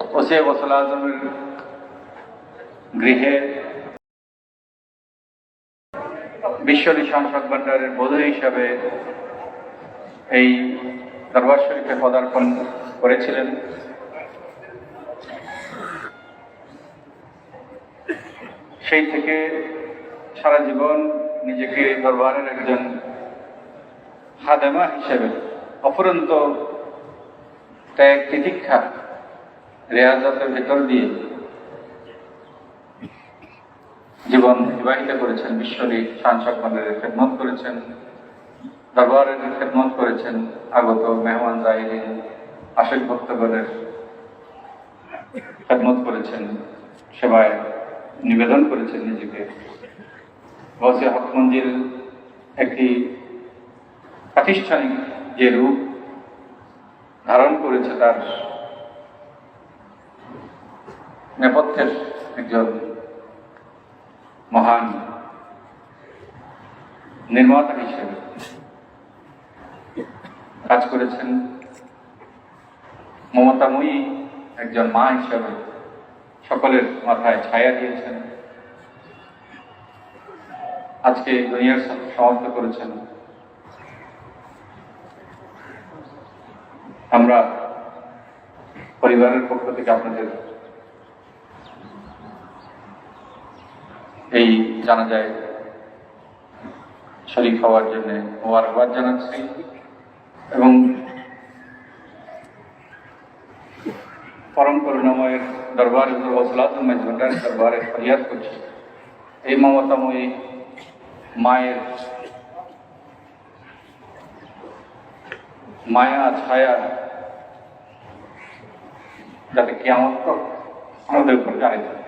ওসিয়া গৌসুল আজমের গৃহে বিশ্বলী সংসদ ভান্ডারের বোধ হিসাবে এই দরবার শরীফে পদার্পণ করেছিলেন। সেই থেকে সারা জীবন নিজেকে দরবারের একজন হাদেমা হিসেবে অফুরন্ত ত্যাগ তিতিক্ষা রেয়াজতের ভেতর দিয়ে জীবন বিবাহিত করেছেন, বিশ্বরী সাংসদ মন্দিরের খেদমত করেছেন, দরবারের খেদমত করেছেন আগত মেহমান জাহিরিন, আশেক ভক্তগণের খেদমত করেছেন, সেবায় নিবেদন করেছেন নিজেকে। গসে হক মঞ্জিল একটি প্রাতিষ্ঠানিক যে রূপ ধারণ করেছে তার নেপথ্যের একজন মহান নির্মাতা হিসেবে কাজ করেছেন। মমতাময়ী একজন মা হিসেবে সকলের মাথায় ছায়া দিয়েছেন। আজকে দুনিয়ার সমাপ্ত করেছেন। আমরা পরিবারের পক্ষ থেকে আপনাদের এই জানা জানাজায় শরীর হওয়ার জন্য মোবারকবাদ জানাচ্ছি এবং পরম করুণাময়ের দরবার ওসলাতুল মেজভান্ডার দরবারে ফরিয়াদ করছি। এই মমতাময়ী মায়ের মায়া, ছায়া যাতে কেমন আমাদের উপর জারি থাকে।